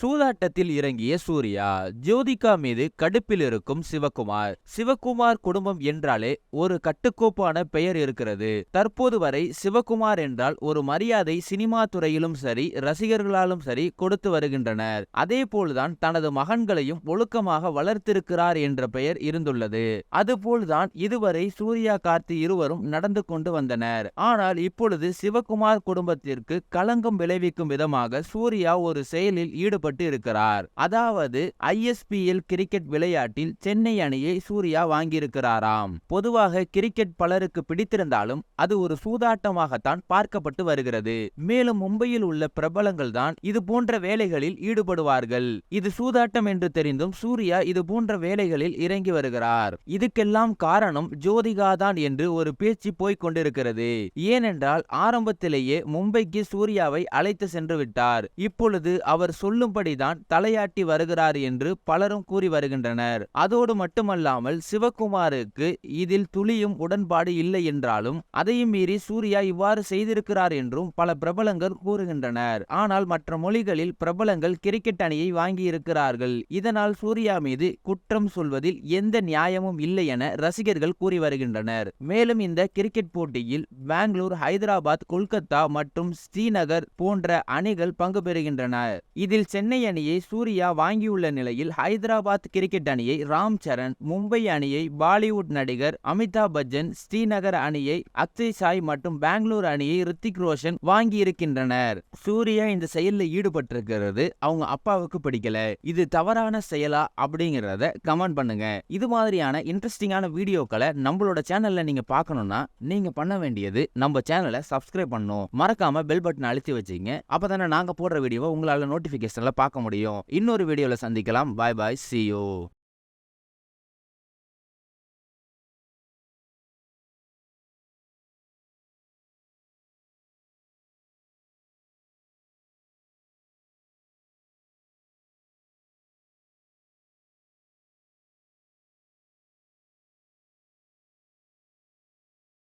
சூதாட்டத்தில் இறங்கிய சூர்யா ஜோதிகா மீது கடுப்பில் இருக்கும் சிவகுமார் சிவகுமார் குடும்பம் என்றாலே ஒரு கட்டுக்கோப்பான பெயர் இருக்கிறது. தற்போது வரை சிவகுமார் என்றால் ஒரு மரியாதை சினிமா துறையிலும் சரி ரசிகர்களாலும் சரி கொடுத்து வருகின்றனர். அதே போல்தான் தனது மகன்களையும் ஒழுக்கமாக வளர்த்திருக்கிறார் என்ற பெயர் இருந்துள்ளது. அதுபோல்தான் இதுவரை சூர்யா கார்த்தி இருவரும் நடந்து கொண்டு வந்தனர். ஆனால் இப்பொழுது சிவகுமார் குடும்பத்திற்கு களங்கம் விளைவிக்கும் விதமாக சூர்யா ஒரு செயலில் ஈடுபட்டு இருக்கிறார். அதாவது ஐஎஸ்பிஎல் கிரிக்கெட் விளையாட்டில் சென்னை அணியை சூர்யா வாங்கியிருக்கிறாராம். பொதுவாக கிரிக்கெட் பலருக்கு பிடித்திருந்தாலும் அது ஒரு சூதாட்டமாகத்தான் பார்க்கப்பட்டு வருகிறது. மேலும் மும்பையில் உள்ள பிரபலங்கள் தான் இது போன்ற வேலைகளில் ஈடுபடுவார்கள். இது சூதாட்டம் என்று தெரிந்தும் சூர்யா இது போன்ற வேலைகளில் இறங்கி வருகிறார். இதுக்கெல்லாம் காரணம் ஜோதிகா தான் என்று ஒரு பேச்சு போய்க் கொண்டிருக்கிறது. ஏனென்றால் ஆரம்பத்திலேயே மும்பைக்கு சூர்யாவை அழைத்து சென்று விட்டார். இப்பொழுது அவர் சொல்லும் சொல்லும்படிதான் தலையாட்டி வருகிறார் என்று பலரும் கூறி வருகின்றனர். அதோடு மட்டுமல்லாமல் சிவகுமாருக்கு இதில் துளியும் உடன்பாடு இல்லை என்றாலும் அதையும் மீறி சூர்யா இவ்வாறு செய்திருக்கிறார் என்றும் பல பிரபலங்கள் கூறுகின்றனர். ஆனால் மற்ற மொழிகளில் பிரபலங்கள் கிரிக்கெட் அணியை வாங்கியிருக்கிறார்கள். இதனால் சூர்யா மீது குற்றம் சொல்வதில் எந்த நியாயமும் இல்லை என ரசிகர்கள் கூறி வருகின்றனர். மேலும் இந்த கிரிக்கெட் போட்டியில் பெங்களூர் ஹைதராபாத் கொல்கத்தா மற்றும் ஸ்ரீநகர் போன்ற அணிகள் பங்கு பெறுகின்றன. இதில் சென்னை சென்னை அணியை சூர்யா வாங்கியுள்ள நிலையில் ஹைதராபாத் கிரிக்கெட் அணியை ராம் சரண் மும்பை அணியை பாலிவுட் நடிகர் அமிதாப் பச்சன் ஸ்ரீநகர் அணியை அக்ஷய் சாய் மற்றும் பெங்களூர் அணியை ரித்திக் ரோஷன் வாங்கியிருக்கின்றனர். சூர்யா இந்த செயலில் ஈடுபட்டிருக்கிறது. அவங்க அப்பாவுக்கு பிடிக்கல. இது தவறான செயலா அப்படிங்கிறத கமெண்ட் பண்ணுங்க. இது மாதிரியான இன்ட்ரெஸ்டிங்கான வீடியோக்களை நம்மளோட சேனல்ல நீங்க பார்க்கணும்னா நீங்க பண்ண வேண்டியது நம்ம சேனலை சப்ஸ்கிரைப் பண்ணணும். மறக்காம பெல் பட்டன் அழுத்தி வச்சுங்க. அப்பதானே நாங்க போடுற வீடியோவை உங்களால நோட்டிபிகேஷன்ல பார்க்க முடியும். இன்னொரு வீடியோல சந்திக்கலாம். பாய் பாய் சி யூ